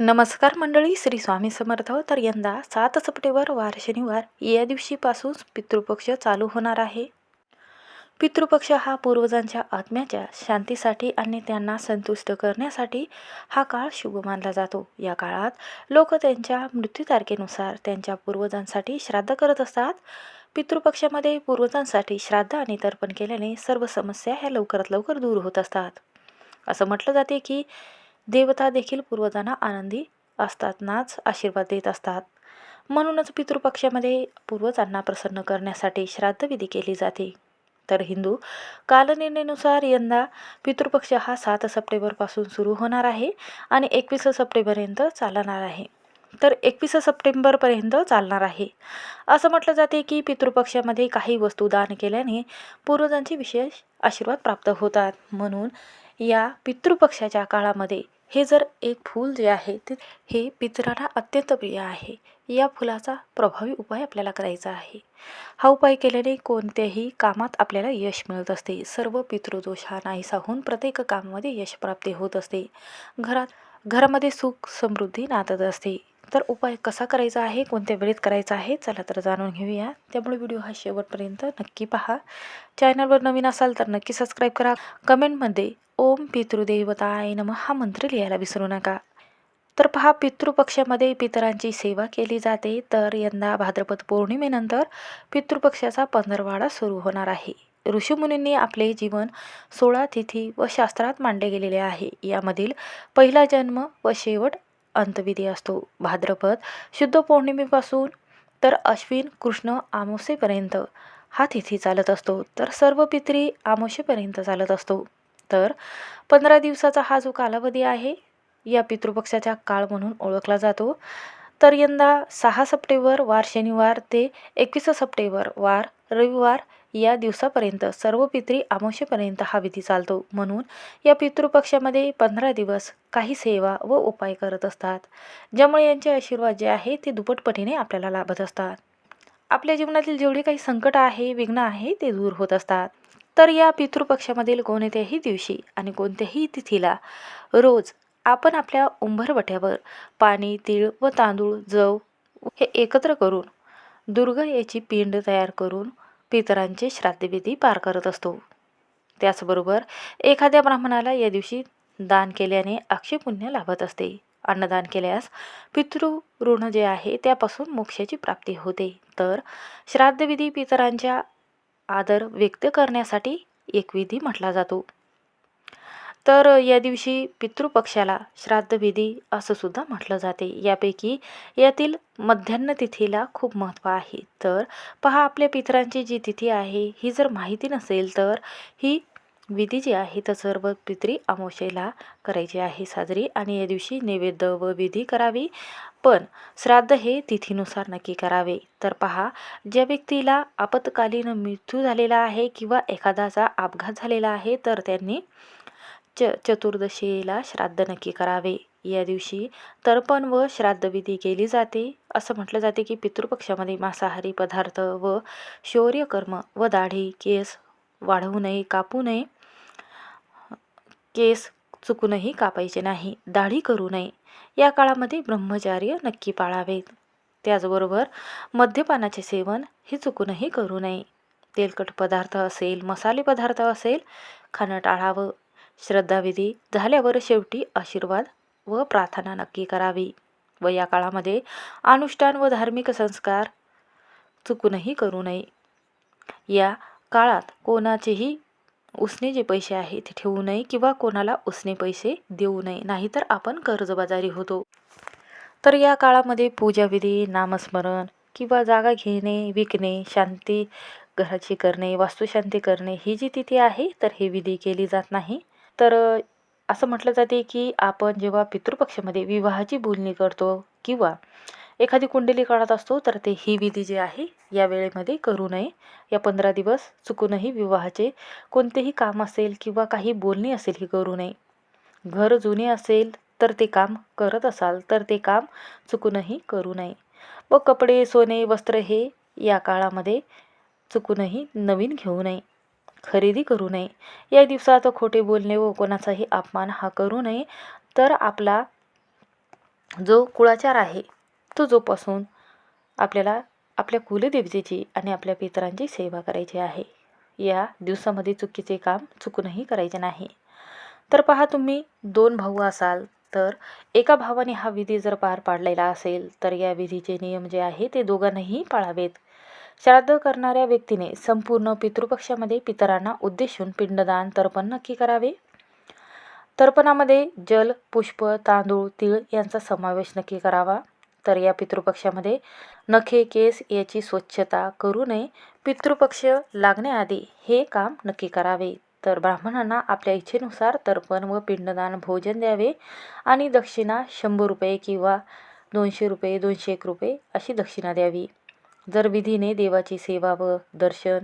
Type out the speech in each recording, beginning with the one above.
नमस्कार मंडळी श्री स्वामी समर्थ. तर यंदा सात सप्टेंबर वार शनिवार. या दिवशीपासून पितृपक्ष चालू होणार आहे. पितृपक्ष हा पूर्वजांच्या आत्म्याच्या शांतीसाठी आणि त्यांना संतुष्ट करण्यासाठी हा काळ शुभ मानला जातो. या काळात लोक त्यांच्या मृत्यू तारखेनुसार त्यांच्या पूर्वजांसाठी श्राद्ध करत असतात. पितृपक्षामध्ये पूर्वजांसाठी श्राद्ध आणि तर्पण केल्याने सर्व समस्या ह्या लवकरात लवकर दूर होत असतात. असं म्हटलं जाते की देवता देखील पूर्वजांना आनंदी असतात नाच आशीर्वाद देत असतात. म्हणूनच पितृपक्षामध्ये पूर्वजांना प्रसन्न करण्यासाठी श्राद्धविधी केली जाते. तर हिंदू कालनिर्णयानुसार यंदा पितृपक्ष हा सात सप्टेंबरपासून सुरू होणार आहे आणि एकवीस सप्टेंबरपर्यंत चालणार आहे. तर एकवीस सप्टेंबरपर्यंत चालणार आहे. असं म्हटलं जाते की पितृपक्षामध्ये काही वस्तू दान केल्याने पूर्वजांचे विशेष आशीर्वाद प्राप्त होतात. म्हणून या पितृपक्षाच्या काळामध्ये हे जर एक फूल जे आहे ते हे पितरांना अत्यंत प्रिय आहे. या फुलाचा प्रभावी उपाय आपल्याला करायचा आहे. हा उपाय केल्याने कोणत्याही कामात आपल्याला यश मिळत असते. सर्व पितृदोष हा नाहीसा होऊन प्रत्येक कामामध्ये यश प्राप्ती होत असते. घरात घरामध्ये सुख समृद्धी नांदत असते. तर उपाय कसा करायचा आहे कोणत्या वेळेत करायचा आहे चला तर जाणून घेऊया. त्यामुळे व्हिडिओ हा शेवटपर्यंत नक्की पहा. चॅनलवर नवीन असाल तर नक्की सबस्क्राईब करा. कमेंटमध्ये ओम पितृदेवताय नम हा मंत्र लिहायला विसरू नका. तर पहा पितृपक्षामध्ये पितरांची सेवा केली जाते. तर यंदा भाद्रपद पौर्णिमेनंतर पितृपक्षाचा पंधरवाडा सुरू होणार आहे. ऋषीमुनींनी आपले जीवन सोळा तिथी व शास्त्रात मांडले गेलेले आहे. यामधील पहिला जन्म व शेवट अंतविधी असतो. भाद्रपद शुद्ध पौर्णिमेपासून तर अश्विन कृष्ण आमोसेपर्यंत हा तिथी चालत असतो. तर सर्व पित्री आमोशेपर्यंत चालत असतो. तर पंधरा दिवसाचा हा जो कालावधी आहे या पितृपक्षाचा काळ म्हणून ओळखला जातो. तर यंदा सहा सप्टेंबर वार शनिवार ते एकवीस सप्टेंबर वार रविवार या दिवसापर्यंत सर्व पित्री आमोशेपर्यंत हा विधी चालतो. म्हणून या पितृपक्षामध्ये पंधरा दिवस काही सेवा व उपाय करत असतात. ज्यामुळे यांचे आशीर्वाद जे आहे ते दुपटपटीने आपल्याला लाभत असतात. आपल्या जीवनातील जेवढे काही संकट आहे विघ्न आहे ते दूर होत असतात. तर या पितृपक्षामधील कोणत्याही दिवशी आणि कोणत्याही तिथीला रोज आपण आपल्या उंबरवट्यावर पाणी तीळ व तांदूळ जव हे एकत्र करून दुर्ग याची पिंड तयार करून पितरांचे श्राद्धविधी पार करत असतो. त्याचबरोबर एखाद्या ब्राह्मणाला या दिवशी दान केल्याने अक्षयपुण्य लाभत असते. अन्नदान केल्यास पितृ ऋण जे आहे त्यापासून मोक्षाची प्राप्ती होते. तर श्राद्धविधी पितरांच्या आदर व्यक्त करण्यासाठी एक विधी म्हटला जातो. तर या दिवशी पितृपक्षाला श्राद्धविधी असं सुद्धा म्हटलं जाते. यापैकी यातील मध्यान्ह तिथीला खूप महत्त्व आहे. तर पहा आपल्या पितरांची जी तिथी आहे ही जर माहिती नसेल तर ही विधी जी आहे तर सर्व पित्री अमावस्येला करायची आहे साजरी आणि या दिवशी नैवेद्य व विधी करावी. पण श्राद्ध हे तिथीनुसार नक्की करावे. तर पहा ज्या व्यक्तीला आपत्कालीन मृत्यू झालेला आहे किंवा एखादाचा अपघात झालेला आहे तर त्यांनी च चतुर्दशीला श्राद्ध नक्की करावे. या दिवशी तर्पण व श्राद्धविधी केली जाते. असं म्हटलं जाते की पितृपक्षामध्ये मांसाहारी पदार्थ व शौर्यकर्म व दाढी केस वाढवू नये कापू नये. केस चुकूनही कापायचे नाही दाढी करू नये. या काळामध्ये ब्रह्मचार्य नक्की पाळावेत. त्याचबरोबर मद्यपानाचे सेवन हे चुकूनही करू नये. तेलकट पदार्थ असेल मसाले पदार्थ असेल खाणं टाळावं. श्रद्धाविधी झाल्यावर शेवटी आशीर्वाद व प्रार्थना नक्की करावी व या काळामध्ये अनुष्ठान व धार्मिक संस्कार चुकूनही करू नये. या काळात कोणाचेही उसने जे पैसे आहे ते ठेवू नये किंवा कोणाला उसने पैसे देऊ नये नाहीतर आपण कर्जबाजारी होतो. तर या काळामध्ये पूजाविधी नामस्मरण किंवा जागा घेणे विकणे शांती घराची करणे वास्तुशांती करणे ही जी तिथी आहे तर हे विधी केली जात नाही. तर असं म्हटलं जाते की आपण जेव्हा पितृपक्षामध्ये विवाहाची बोलणी करतो किंवा एखादी कुंडली काढत असतो तर ते ही विधी जी आहे या वेळेमध्ये करू नये. या पंधरा दिवस चुकूनही विवाहाचे कोणतेही काम असेल किंवा काही बोलणी असेल ही करू नये. घर जुने असेल तर ते काम करत असाल तर ते काम चुकूनही करू नये. व कपडे सोने वस्त्र हे या काळामध्ये चुकूनही नवीन घेऊ नये. खरेदी करू नये. या दिवसात खोटे बोलणे व कोणाचाही अपमान हा करू नये. तर आपला जो कुळाचार आहे तो जोपासून आपल्याला आपल्या कुलदेवतेची आणि आपल्या पितरांची सेवा करायची आहे. या दिवसामध्ये चुकीचे काम चुकूनही करायचे नाही. तर पहा तुम्ही दोन भाऊ असाल तर एका भावाने हा विधी जर पार पाडलेला असेल तर या विधीचे नियम जे आहे ते दोघांनाही पाळावेत. श्राद्ध करणाऱ्या व्यक्तीने संपूर्ण पितृपक्षामध्ये पितरांना उद्देशून पिंडदान तर्पण नक्की करावे? तर्पणामध्ये जल पुष्प तांदूळ तीळ यांचा समावेश नक्की करावा? तर या पितृपक्षामध्ये नखे केस याची स्वच्छता करू नये. पितृपक्ष लागण्याआधी हे काम नक्की करावे. तर ब्राह्मणांना आपल्या इच्छेनुसार तर्पण व पिंडदान भोजन द्यावे आणि दक्षिणा शंभर रुपये किंवा दोनशे रुपये दोनशे एक रुपये अशी दक्षिणा द्यावी. जर विधीने देवाची सेवा व दर्शन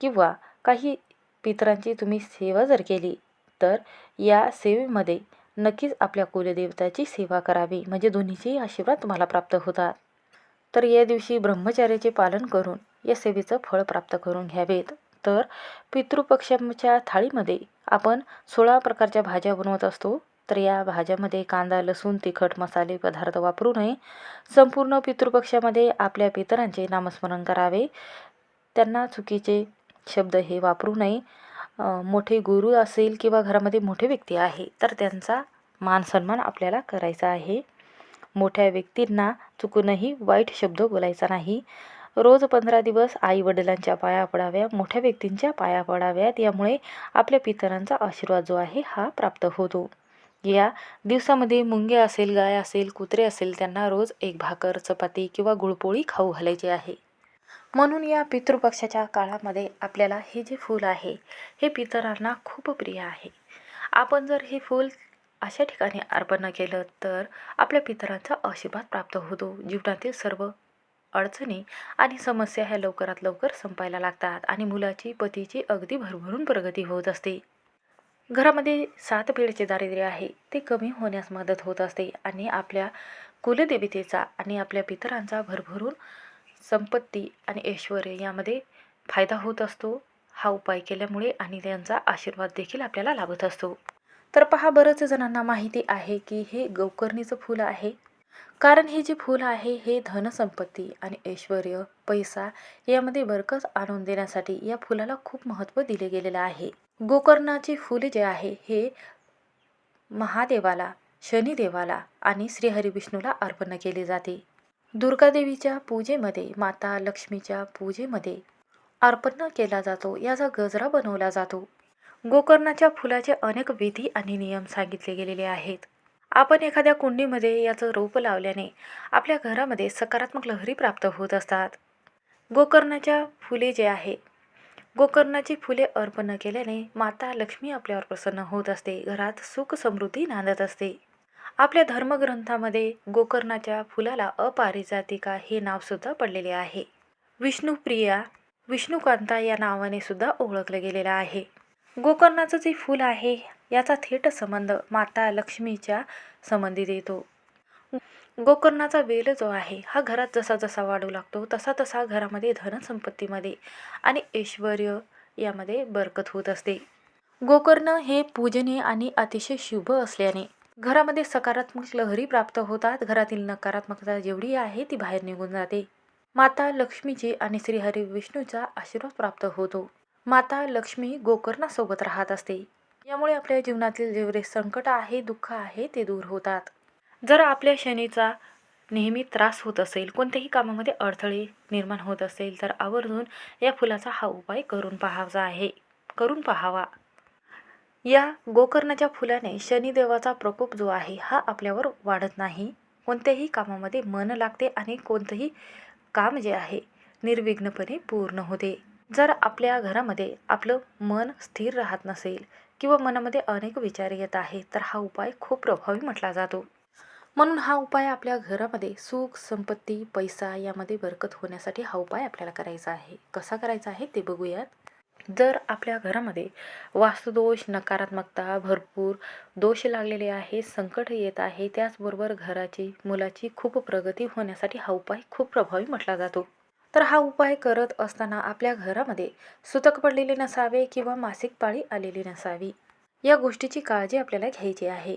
किंवा काही पितरांची तुम्ही सेवा जर केली तर या सेवेमध्ये नक्कीच आपल्या कुलदेवताची सेवा करावी. म्हणजे दोन्हीचेही आशीर्वाद तुम्हाला प्राप्त होतात. तर या दिवशी ब्रह्मचार्याचे पालन करून या सेवेचं फळ प्राप्त करून घ्यावेत. तर पितृपक्षाच्या थाळीमध्ये आपण सोळा प्रकारच्या भाज्या बनवत असतो. तर या भाज्यामध्ये कांदा लसूण तिखट मसाले पदार्थ वापरू नये. संपूर्ण पितृपक्षामध्ये आपल्या पितरांचे नामस्मरण करावे. त्यांना चुकीचे शब्द हे वापरू नये. मोठे गुरु असेल किंवा घरामध्ये मोठे व्यक्ती आहे तर त्यांचा मान सन्मान आपल्याला करायचा आहे. मोठ्या व्यक्तींना चुकूनही वाईट शब्द बोलायचा नाही. रोज पंधरा दिवस आई वडिलांच्या पाया पडाव्या मोठ्या व्यक्तींच्या पाया पडाव्यात यामुळे आपल्या पितरांचा आशीर्वाद जो आहे हा प्राप्त होतो. या दिवसामध्ये मुंगे असेल गाय असेल कुत्रे असेल त्यांना रोज एक भाकर चपाती किंवा गुळपोळी खाऊ घालायची आहे. म्हणून या पितृपक्षाच्या काळामध्ये आपल्याला हे जे फूल आहे हे पितरांना खूप प्रिय आहे. आपण जर हे फूल अशा ठिकाणी अर्पण केलं तर आपल्या पितरांचा आशीर्वाद प्राप्त होतो. जीवनातील सर्व अडचणी आणि समस्या ह्या लवकरात लवकर संपायला लागतात आणि मुलाची पतीची अगदी भरभरून प्रगती होत असते. घरामध्ये सात पिढीचे दारिद्र्य आहे ते कमी होण्यास मदत होत असते आणि आपल्या कुलदेवतेचा आणि आपल्या पितरांचा भरभरून संपत्ती आणि ऐश्वर यामध्ये फायदा होत असतो. हा उपाय केल्यामुळे आणि त्यांचा आशीर्वाद देखील आपल्याला लाभत असतो. तर पहा बरंच जणांना माहिती आहे की हे गोकर्णीचं फूल आहे. कारण हे जे फूल आहे हे धनसंपत्ती आणि ऐश्वर पैसा यामध्ये बरकस आणून देण्यासाठी या फुलाला खूप महत्त्व दिले गेलेलं आहे. गोकर्णाचे फुले जे आहे हे महादेवाला शनिदेवाला आणि श्रीहरिविष्णूला अर्पण केले जाते. दुर्गादेवीच्या पूजेमध्ये माता लक्ष्मीच्या पूजेमध्ये अर्पण केला जातो. याचा गजरा बनवला जातो. गोकर्णाच्या फुलाचे अनेक विधी आणि नियम सांगितले गेलेले आहेत. आपण एखाद्या कुंडीमध्ये याचं रोप लावल्याने आपल्या घरामध्ये सकारात्मक लहरी प्राप्त होत असतात. गोकर्णाच्या फुले जे आहे गोकर्णाची फुले अर्पण केल्याने माता लक्ष्मी आपल्यावर प्रसन्न होत असते. घरात सुख समृद्धी नांदत असते. आपल्या धर्मग्रंथामध्ये गोकर्णाच्या फुलाला अपारिजातिका हे नावसुद्धा पडलेले आहे. विष्णुप्रिया विष्णुकांता या नावाने सुद्धा ओळखलं गेलेलं आहे. गोकर्णाचं जे फूल आहे याचा थेट संबंध माता लक्ष्मीच्या संबंधित येतो. गोकर्णाचा वेल जो आहे हा घरात जसा जसा वाढू लागतो तसा तसा घरामध्ये धनसंपत्तीमध्ये आणि ऐश्वर यामध्ये बरकत होत असते. गोकर्ण हे पूजनीय आणि अतिशय शुभ असल्याने घरामध्ये सकारात्मक लहरी प्राप्त होतात. घरातील नकारात्मकता जेवढी आहे ती बाहेर निघून जाते. माता लक्ष्मीची आणि श्रीहरी विष्णूचा आशीर्वाद प्राप्त होतो. माता लक्ष्मी गोकर्णासोबत राहत असते. यामुळे आपल्या जीवनातील जेवढे संकट आहे दुःख आहे ते दूर होतात. जर आपल्या शनीचा नेहमी त्रास होत असेल कोणत्याही कामामध्ये अडथळे निर्माण होत असेल तर आवर्जून या फुलाचा हा उपाय करून पाहायचा आहे. करून पाहावा. या गोकर्णाच्या फुलाने शनिदेवाचा प्रकोप जो आहे हा आपल्यावर वाढत नाही. कोणत्याही कामामध्ये मन लागते आणि कोणतंही काम जे आहे निर्विघ्नपणे पूर्ण होते. जर आपल्या घरामध्ये आपलं मन स्थिर राहत नसेल किंवा मनामध्ये अनेक विचार येत आहे तर हा उपाय खूप प्रभावी म्हटला जातो. म्हणून हा उपाय आपल्या घरामध्ये सुख संपत्ती पैसा यामध्ये बरकत होण्यासाठी हा उपाय आपल्याला करायचा आहे. कसा करायचा आहे ते बघूयात. जर आपल्या घरामध्ये वास्तुदोष नकारात्मकता भरपूर दोष लागलेले आहे संकट येत आहे त्याचबरोबर घराची मुलाची खूप प्रगती होण्यासाठी हा उपाय खूप प्रभावी म्हटला जातो. तर हा उपाय करत असताना आपल्या घरामध्ये सुतक पडलेले नसावे किंवा मासिक पाळी आलेली नसावी या गोष्टीची काळजी आपल्याला घ्यायची आहे.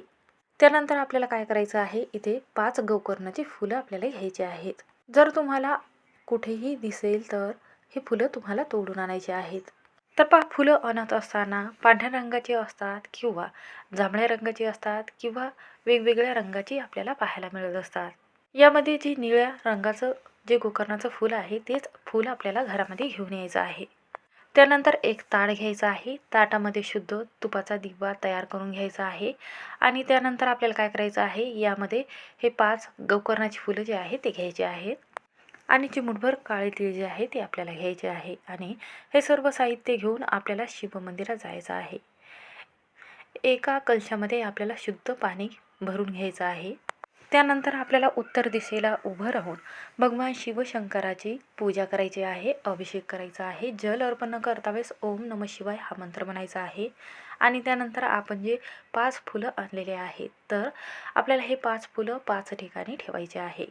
त्यानंतर आपल्याला काय करायचं आहे? इथे पाच गौकर्णाची फुलं आपल्याला घ्यायची आहेत. जर तुम्हाला कुठेही दिसेल तर ही फुलं तुम्हाला तोडून आणायची आहेत. तर पहा फुलं आणत असताना पांढऱ्या रंगाची असतात किंवा जांभळ्या रंगाची असतात किंवा वेगवेगळ्या रंगाची आपल्याला पाहायला मिळत असतात. यामध्ये जी निळ्या रंगाचं जे गोकर्णाचं फूल आहे तेच फूल आपल्याला घरामध्ये घेऊन यायचं आहे. त्यानंतर एक ताट घ्यायचं आहे. ताटामध्ये शुद्ध तुपाचा दिवा तयार करून घ्यायचा आहे आणि त्यानंतर आपल्याला काय करायचं आहे? यामध्ये हे पाच गोकर्णाची फुलं जे आहे ते घ्यायचे आहेत. आणि चिमुटभर काळे तीळ जे आहे ते आपल्याला घ्यायचे आहे आणि हे सर्व साहित्य घेऊन आपल्याला शिवमंदिरात जायचं आहे. एका कलशामध्ये आपल्याला शुद्ध पाणी भरून घ्यायचं आहे. त्यानंतर आपल्याला उत्तर दिशेला उभं राहून भगवान शिवशंकराची पूजा करायची आहे अभिषेक करायचा आहे जल अर्पण करता वेळेस ओम नम शिवाय हा मंत्र म्हणायचा आहे. आणि त्यानंतर आपण जे पाच फुलं आणलेले आहेत तर आपल्याला हे पाच फुलं पाच ठिकाणी ठेवायचे आहे.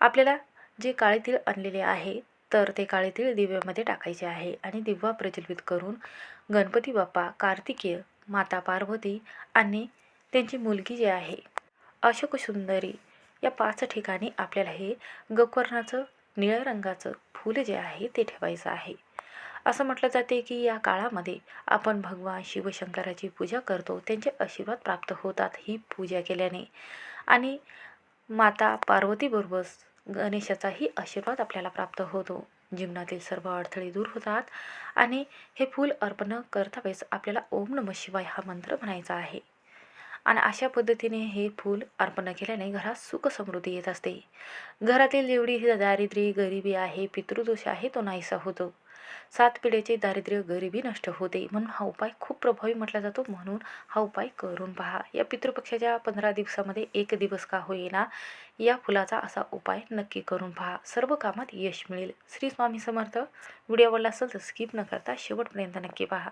आपल्याला जे काळे तीळ आणलेले आहे तर ते काळे तीळ दिव्यामध्ये टाकायचे आहे आणि दिवा प्रज्वलित करून गणपती बाप्पा कार्तिकेय माता पार्वती आणि त्यांची मुलगी जी आहे अशोक सुंदरी या पाच ठिकाणी आपल्याला हे गोकर्णाचं निळ्या रंगाचं फूल जे आहे ते ठेवायचं आहे. असं म्हटलं जाते की या काळामध्ये आपण भगवान शिवशंकराची पूजा करतो त्यांचे आशीर्वाद प्राप्त होतात ही पूजा केल्याने. आणि माता पार्वतीबरोबर गणेशाचाही आशीर्वाद आपल्याला प्राप्त होतो. जीवनातील सर्व अडथळे दूर होतात आणि हे फूल अर्पण करता वेळेस आपल्याला ओम नम शिवाय हा मंत्र म्हणायचा आहे. आणि अशा पद्धतीने हे फूल अर्पण केल्याने घरात सुख समृद्धी येत असते. घरातील जेवढी ही दारिद्र्य गरिबी आहे पितृदोष आहे तो नाहीसा होतो. सात पिढ्याचे दारिद्र्य गरिबी नष्ट होते. म्हणून हा उपाय खूप प्रभावी म्हटला जातो. म्हणून हा उपाय करून पहा. या पितृपक्षाच्या पंधरा दिवसामध्ये एक दिवस का होईना या फुलाचा असा उपाय नक्की करून पहा. सर्व कामात यश मिळेल. श्री स्वामी समर्थ. व्हिडिओ आवडला असेल तर स्किप न करता शेवटपर्यंत नक्की पहा.